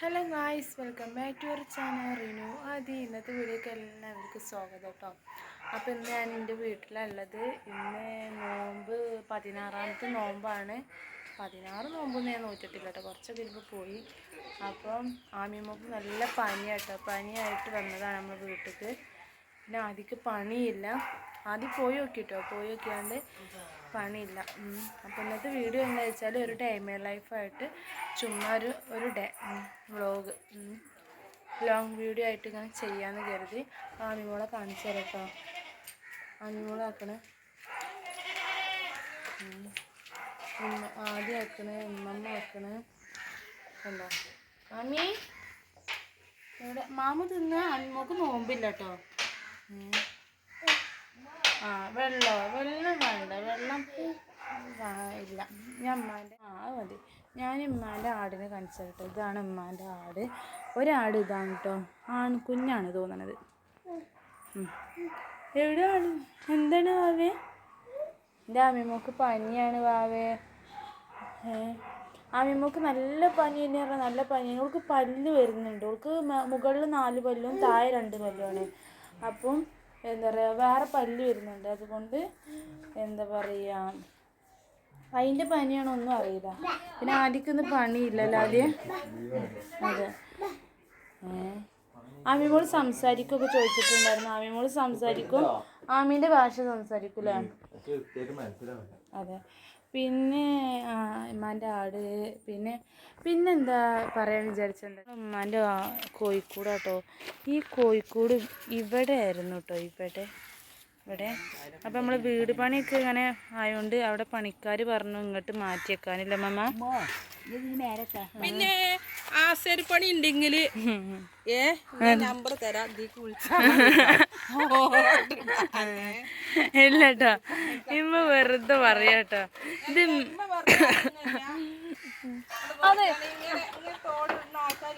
Hello guys welcome back to our channel Rinu. ആദ്യം ഇന്നത്തെ വീഡിയോക്ക് എല്ലാവർക്കും സ്വാഗതം കേട്ടോ. അപ്പോൾ ഇന്ന് ഞാൻ എന്റെ വീട്ടിലുള്ളത് ഇന്ന് നോമ്പ് പതിനാറാമത്തെ നോമ്പാണ്. പതിനാറ് നോമ്പൊന്നും ഞാൻ നോറ്റിട്ടില്ല കേട്ടോ. കുറച്ചൊക്കെ ഇരുന്ന് പോയി. അപ്പം ആമിയമ്മക്ക് നല്ല പനിയാട്ടോ പനിയായിട്ട് വന്നതാണ് നമ്മൾ വീട്ടിലേക്ക് പിന്നെ ആദ്യക്ക് പണിയില്ല. ആദ്യം പോയി നോക്കിയിട്ടോ പോയി നോക്കിയാണ്ട് പണിയില്ല. അപ്പം ഇന്നത്തെ വീഡിയോ എന്താ വെച്ചാൽ ഒരു ഡേമേ ലൈഫായിട്ട് ചുമ്മാ ഒരു ഒരു ഡേ വ്ളോഗ് ലോങ് വീഡിയോ ആയിട്ട് ഇങ്ങനെ ചെയ്യാമെന്ന് കരുതി. ആമിമോളെ കാണിച്ചു തരാം കേട്ടോ ആമിമോളെ ആക്കണേ. ആദ്യം ആക്കണേ ഉമ്മമ്മ ആക്കണേ. കണ്ടോ? മാമി? ഇവിടെ മാമ തിന്ന്? അന്മോക്ക് നോമ്പില്ല കേട്ടോ ആ വെള്ളോ വെള്ളം വേണ്ട. വെള്ളം ഇല്ല. ഞാൻ ഉമ്മാന്റെ ആ മതി. ഞാൻ ഉമ്മാന്റെ ആടിനെ കാണിച്ചു ഇതാണ് ഉമ്മാന്റെ ആട്. ഒരാട് ഇതാണ് കേട്ടോ ആൺ കുഞ്ഞാണ് തോന്നണത്. എവിടെയാണ്? എന്താണ് വാവേ? എന്റെ അമ്മിമോക്ക് പനിയാണ് വാവേ. അമ്മിമോക്ക് നല്ല പനി തന്നെ പറഞ്ഞാൽ നല്ല പനി. അവൾക്ക് പല്ല് വരുന്നുണ്ട്. അവൾക്ക് മുകളിൽ നാല് പല്ലും താഴെ രണ്ട് പല്ലുമാണ്. അപ്പം എന്താ പറയുക വേറെ പല്ല് വരുന്നുണ്ട് അതുകൊണ്ട് എന്താ പറയുക അതിന്റെ പനിയാണോ ഒന്നും അറിയില്ല പിന്നെ ആദ്യക്കൊന്നും പണിയില്ലല്ലോ ആദ്യം അതെ ആമിമോൾ സംസാരിക്കൊക്കെ ചോദിച്ചിട്ടുണ്ടായിരുന്നു ആമിമോൾ സംസാരിക്കും ആമീന്റെ ഭാഷ സംസാരിക്കൂലേ അതെ പിന്നെ ഉമ്മാന്റെ ആട് പിന്നെ പിന്നെന്താ പറയാൻ വിചാരിച്ചിട്ടുണ്ട്? ഉമ്മാന്റെ കോഴിക്കൂട് കേട്ടോ ഈ കോഴിക്കൂട് ഇവിടെ ആയിരുന്നു കേട്ടോ ഇവിടെ ഇവിടെ. അപ്പം നമ്മൾ വീട് പണിയൊക്കെ ഇങ്ങനെ ആയതുകൊണ്ട് അവിടെ പണിക്കാർ പറഞ്ഞു ഇങ്ങോട്ട് മാറ്റിയേക്കാനില്ല മമ്മ പിന്നെ ആശാരിപ്പണി ഉണ്ടെങ്കിൽ ഏ നമ്പർ തരാം. ഇതിക്ക് ഇല്ല കേട്ടോ ഇമ്മ വെറുതെ പറയാട്ടോ ഇത് അതെ.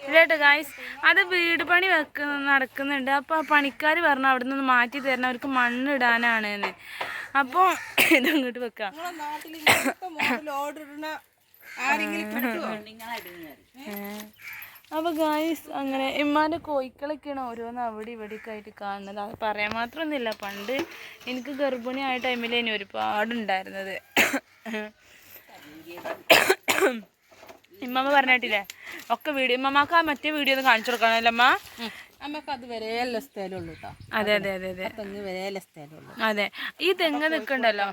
ഇല്ലേട്ടോ ഗായ്സ് അത് വീട് പണി വെക്ക നടക്കുന്നുണ്ട്. അപ്പോൾ ആ പണിക്കാർ പറഞ്ഞു അവിടെ നിന്ന് മാറ്റി തരണം. അവർക്ക് മണ്ണ് ഇടാനാണ് എന്ന് അപ്പോൾ ഇതങ്ങോട്ട് വെക്കാം. ആരെങ്കിലും അപ്പോൾ ഗായ്സ് അങ്ങനെ ഇമ്മാന്റെ കോയിക്കളൊക്കെയാണ് ഓരോന്ന് അവിടെ ഇവിടെയൊക്കെ ആയിട്ട് കാണുന്നത്. അത് പറയാൻ മാത്രമൊന്നുമില്ല. പണ്ട് എനിക്ക് ഗർഭിണി ആയ ടൈമിൽ ഇനി ഒരുപാടുണ്ടായിരുന്നത്. ഇമ്മമ്മ പറഞ്ഞിട്ടില്ലേ ഒക്കെ വീഡിയോ ഇമ്മമ്മക്ക് ആ മറ്റേ വീഡിയോ ഒന്ന് കാണിച്ചു കൊടുക്കണമല്ലോ അമ്മ നമുക്ക് അത് വരെയല്ല സ്ഥലമുള്ളൂ അതെ അതെ അതെ അതെ. അതെ. ഈ തെങ്ങ് നിൽക്കണ്ടല്ലോ?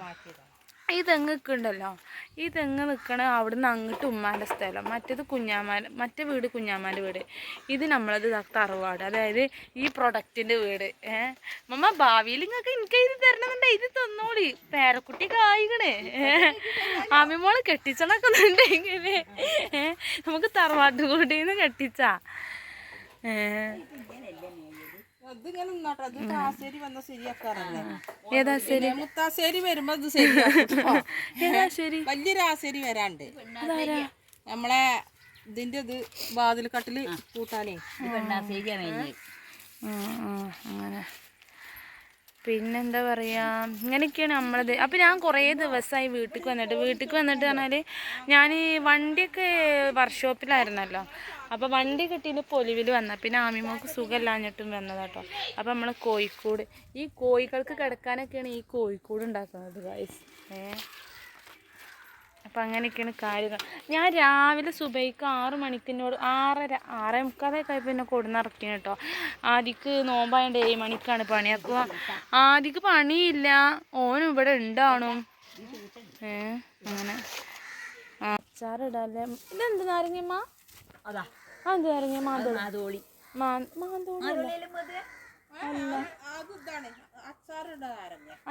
ഈ തെങ്ങ് നിൽക്കണ്ടല്ലോ ഈ തെങ്ങ് നിൽക്കണ അവിടുന്ന് അങ്ങോട്ട് ഉമ്മാന്റെ സ്ഥലം. മറ്റേത് കുഞ്ഞാമാന്റെ മറ്റേ വീട് കുഞ്ഞാമാന്റെ വീട്. ഇത് നമ്മളത് തറവാട്. അതായത് ഈ പ്രൊഡക്റ്റിന്റെ വീട്. ഏഹ് മമ്മ ഭാവിയിൽ നിങ്ങൾക്ക് എനിക്ക് ഇത് തരണമെന്നുണ്ടെ ഇത് തന്നോളി. പേരക്കുട്ടി കായികണേ ആമിമോൾ കെട്ടിച്ചണക്കുന്നുണ്ടെങ്കിൽ ഏഹ് നമുക്ക് തറവാട്ട് കൂടിന്ന് കെട്ടിച്ചാ. ഏഹ് അതിങ്ങനെ നിന്നോട്ടെ. അത് കാശ്ശേരി വന്ന ശരിയാക്കാറല്ലേ? ഏതാ ശരി? മുത്താശ്ശേരി വരുമ്പോ ശരിയാക്കും വലിയൊരു ആശേരി വരാണ്ട്. നമ്മളെ ഇതിന്റെ ഇത് വാതിൽ കട്ടിൽ കൂട്ടാനേ. അങ്ങനെ. പിന്നെന്താ പറയാ ഇങ്ങനെയൊക്കെയാണ് നമ്മളത്. അപ്പോൾ ഞാൻ കുറേ ദിവസമായി വീട്ടിൽ വന്നിട്ട് വീട്ടിൽ വന്നിട്ട് പറഞ്ഞാൽ ഞാൻ വണ്ടിയൊക്കെ വർക്ക്ഷോപ്പിലായിരുന്നല്ലോ. അപ്പോൾ വണ്ടി കിട്ടിയിട്ട് പൊലിവിൽ വന്ന പിന്നെ ആമിമോക്ക് സുഖമില്ലാഞ്ഞിട്ടും വന്നതാട്ടോ. അപ്പോൾ നമ്മൾ കോഴിക്കോട് ഈ കോഴികൾക്ക് കിടക്കാനൊക്കെയാണ് ഈ കോഴിക്കോട് ഉണ്ടാക്കുന്നത് ഗൈസ് ഏ? അപ്പം അങ്ങനെയൊക്കെയാണ് കാര്യങ്ങൾ. ഞാൻ രാവിലെ സുബൈക്ക് ആറ് മണിക്കിനോട് ആറര ആറേ മുക്കാലൊക്കെ ആയപ്പോൾ എന്നെ കൊടുന്നിറക്കിന് കേട്ടോ. ആദിക്ക് നോമ്പായതുകൊണ്ട് ഏഴ് മണിക്കാണ് പണി. അപ്പോൾ ആദിക്ക് പണിയില്ല. ഓനും ഇവിടെ ഉണ്ടാണും ഏ അങ്ങനെ. അച്ചാറിടാല്ലേ ഇതെന്ത് നാരങ്ങമ്മ അതാ. നാരങ്ങ മാന്തോളി.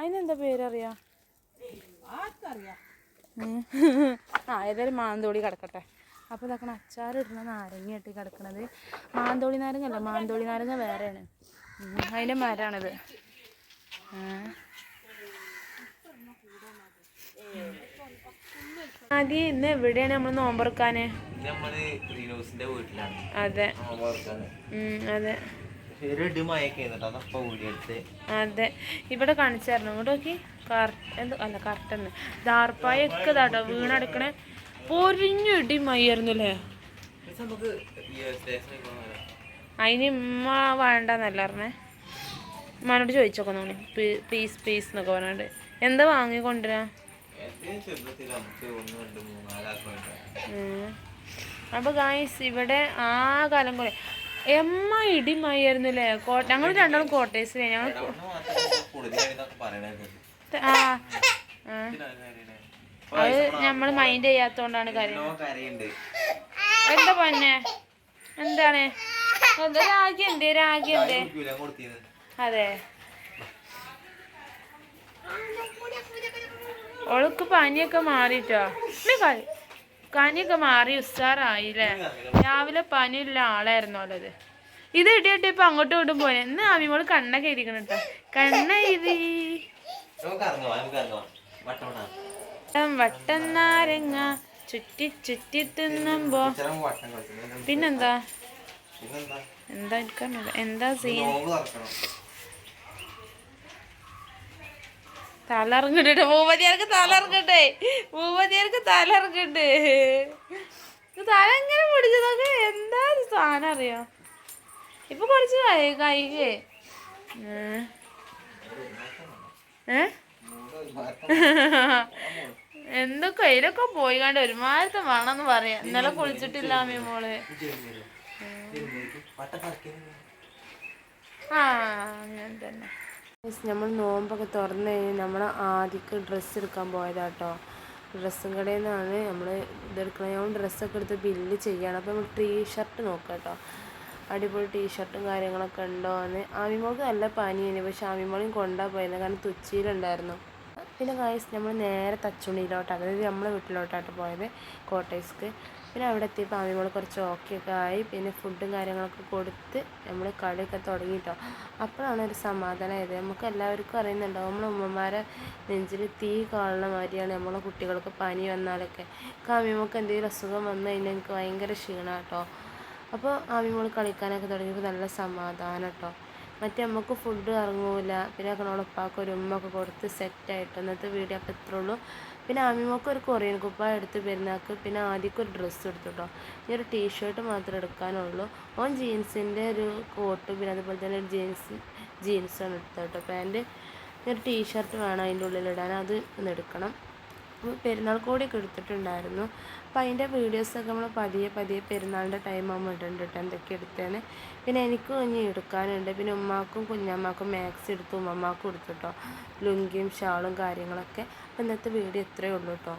അതിനെന്താ പേരറിയാ. ആ ഏതായാലും മാന്തോളി കിടക്കട്ടെ. അപ്പോൾ ഇതാക്കണ അച്ചാറിടുന്ന ഇട്ട് കിടക്കണത്. മാന്തോളി നാരങ്ങ അല്ല മാന്തോളി നാരങ്ങ വേറെയാണ്. അതിന്റെ അതിന്റെ മരമാണിത് ആ. ഇന്ന് എവിടെയാണ് നമ്മൾ നോമ്പറക്കാന് അതെ. അതെ. അതെ. ഇവിടെ കാണിച്ചായിരുന്നു ഇവിടെ നോക്കി. എന്ത് അല്ല കറക്റ്റെന്ന് ദാർപ്പായൊക്കെ ഇതാട്ടോ വീണടക്കണേ. പൊരിഞ്ഞു ഇടിമായിരുന്നു അല്ലേ? അതിന് ഇമ്മ വേണ്ടെന്നല്ല പറഞ്ഞേ? ഉമ്മാനോട് ചോദിച്ചോക്കൊന്നു പീസ് പീസ് എന്നൊക്കെ പറഞ്ഞിട്ട് എന്താ വാങ്ങി കൊണ്ടുവരാ. അപ്പൊ ഗായ്സ് ഇവിടെ ആ കാലം പോലെ എമ്മ ഇടിമയായിരുന്നു അല്ലേ കോട്ട ഞങ്ങൾ രണ്ടാളും കോട്ടേഴ്സിലെ ഞങ്ങൾ. അത് നമ്മൾ മൈൻഡ് ചെയ്യാത്തോണ്ടാണ് കാര്യം. എന്താ പൊന്നെ? എന്താണ്? എന്താ രാഗി അതെ. ഒളുക്ക് പനിയൊക്കെ മാറിട്ടോ? പനിയൊക്കെ മാറി ഉസ്സാറായില്ലേ രാവിലെ പനിയുള്ള ആളായിരുന്നു അത് ഇത് ഇടിയിട്ട് ഇപ്പൊ അങ്ങോട്ടും ഇങ്ങോട്ടും പോയി. ഇന്ന് ആമിമോൾ കണ്ണൊക്കെ കേട്ടോ കണ്ണ നമുക്ക് വട്ടം നാരങ്ങ ചുറ്റി ചുറ്റി തിന്നുമ്പോ. പിന്നെന്താ? എന്താ എന്താ സീൻ? തലറങ്ങട്ടെ. മൂവതിയാർക്ക് തലറങ്ങട്ടെ. മൂവതിയാർക്ക് തലറങ്ങട്ടെ. തല എങ്ങനെ പിടിച്ചതൊക്കെ എന്താ സാധനം അറിയോ? ഇപ്പൊ കുറച്ച് കൈകേ ഏ? എന്തോ കയ്യിലൊക്കെ പോയി കണ്ട് ഒരുമാരത്തെ വേണമെന്ന് പറയാം. ഇന്നലെ കുളിച്ചിട്ടില്ല അമ്മ മോൾ. ആ അങ്ങനെ തന്നെ. നമ്മൾ നോമ്പൊക്കെ തുറന്നു കഴിഞ്ഞ് നമ്മൾ ആദ്യക്ക് ഡ്രസ്സ് എടുക്കാൻ പോയതാട്ടോ. ഡ്രസ്സും കടയിൽ നിന്നാണ് നമ്മൾ ഇതെടുക്കണം നമ്മൾ ഡ്രസ്സൊക്കെ എടുത്ത് ബില്ല് ചെയ്യണം. അപ്പോൾ നമ്മൾ ടീ ഷർട്ട് നോക്കാം കേട്ടോ അടിപൊളി ടീ ഷർട്ടും കാര്യങ്ങളൊക്കെ ഉണ്ടോ എന്ന് ആമിമോൾക്ക് നല്ല പനിയാണ് പക്ഷെ ആമിമോളെയും കൊണ്ടാ പോയിരുന്നു കാരണം തുച്ചിയിലുണ്ടായിരുന്നു. പിന്നെ കായസ് നമ്മൾ നേരെ തച്ചുണിയിലോട്ടാണ് അതായത് നമ്മളെ വീട്ടിലോട്ടാണ് പോയത് കോട്ടേഴ്സ്ക്ക് പിന്നെ അവിടെ എത്തിയപ്പോൾ ആമിമോൾ കുറച്ച് ഓക്കെ ഒക്കെ ആയി പിന്നെ ഫുഡും കാര്യങ്ങളൊക്കെ കൊടുത്ത് നമ്മൾ കളിയൊക്കെ തുടങ്ങിയിട്ടോ അപ്പോഴാണ് ഒരു സമാധാനമായത് നമുക്ക് എല്ലാവർക്കും അറിയുന്നുണ്ടോ നമ്മൾ ഉമ്മമാരെ നെഞ്ചിൽ തീ കാണുന്ന മാതിരിയാണ് നമ്മളെ കുട്ടികൾക്ക് പനി വന്നാലൊക്കെ. കാമിമോൾക്ക് എന്തെങ്കിലും അസുഖം വന്നു കഴിഞ്ഞാൽ എനിക്ക് ഭയങ്കര ക്ഷീണം കേട്ടോ അപ്പോൾ ആമിമോൾ കളിക്കാനൊക്കെ തുടങ്ങിയപ്പോൾ നല്ല സമാധാനം കേട്ടോ മറ്റേ നമുക്ക് ഫുഡ് ഇറങ്ങൂല. പിന്നെ ഉപ്പാക്ക് ഒരു ഉമ്മൊക്കെ കൊടുത്ത് സെറ്റായിട്ട് എന്നിട്ട് വീഡിയോ അപ്പോൾ ഇത്രേ ഉള്ളൂ. പിന്നെ ആമിമോക്ക് ഒരു കൊറിയൻ കുപ്പ എടുത്ത് പെരുന്നാൾക്ക് പിന്നെ ആദ്യമൊക്കെ ഒരു ഡ്രസ്സ് എടുത്തു ഇനി ഒരു ടീഷർട്ട് മാത്രം എടുക്കാനുള്ളൂ. ഓൻ ജീൻസിന്റെ ഒരു കോട്ട് പിന്നെ അതുപോലെ തന്നെ ഒരു ജീൻസ് ജീൻസാണ് എടുത്തത് കേട്ടോ പാന്റ് ഒരു ടീഷർട്ട് വേണം അതിന്റെ ഉള്ളിലിടാൻ അത് ഒന്ന് എടുക്കണം. പെരുന്നാൾ കോടിയൊക്കെ എടുത്തിട്ടുണ്ടായിരുന്നു അപ്പോൾ അതിന്റെ വീഡിയോസൊക്കെ നമ്മൾ പതിയെ പതിയെ പെരുന്നാളിന്റെ ടൈം ആകുമ്പോൾ കേട്ടോ എന്തൊക്കെ എടുത്തേന് പിന്നെ എനിക്കും ഇനി എടുക്കാനുണ്ട്. പിന്നെ ഉമ്മാക്കും കുഞ്ഞമ്മക്കും മാക്സ് എടുത്തു ഉമ്മമാക്കും എടുത്തു കേട്ടോ ലുങ്കിയും ഷാളും കാര്യങ്ങളൊക്കെ. അപ്പോൾ ഇന്നത്തെ വീഡിയോ ഇത്രയേ ഉള്ളൂ കേട്ടോ